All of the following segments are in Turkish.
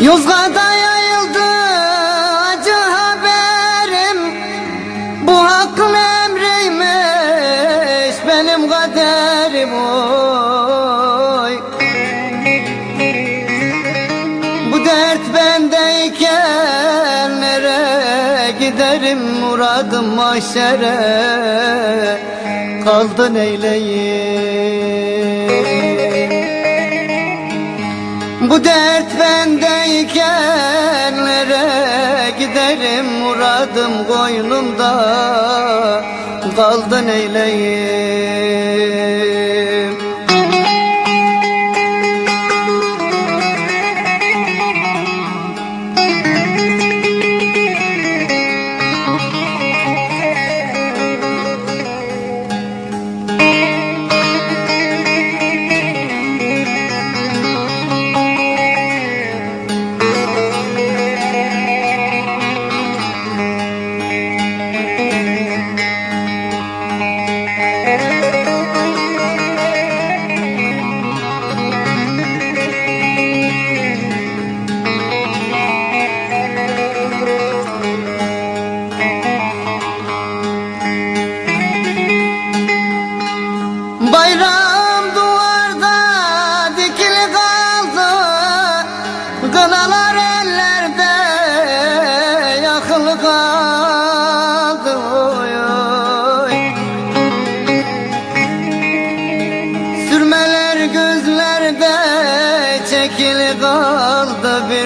Yozgat'a yayıldı acı haberim. Bu hakkın emriymiş benim kaderim oy. Bu dert bendeyken nereye giderim muradım mahşere? Kaldı neyleyim bu dert bendeyken nereye giderim muradım koynumda. Kaldı neyleyim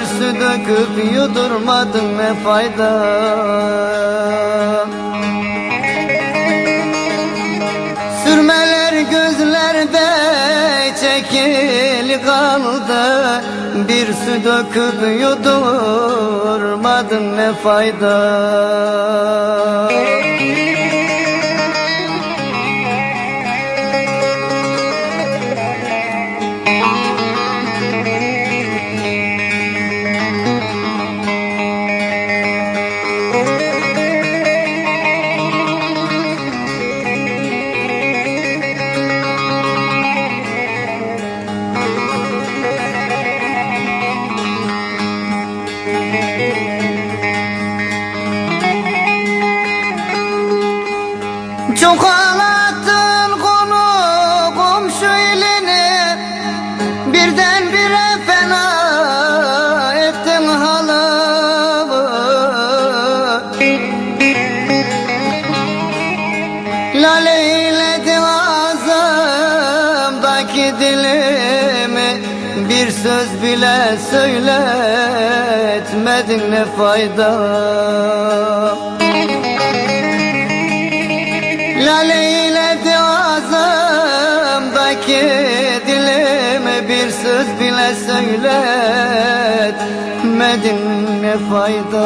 Bir su döküp yudurmadın ne fayda? Sürmeler gözlerde çekili kaldı. Bir su döküp yudurmadın ne fayda Çok ağlattın konu komşu ilini Birden bire fena ettin halımı Lale eyledi ağzımdaki dilimi Bir söz bile söyletmedin ne fayda bile söyletmedin ne fayda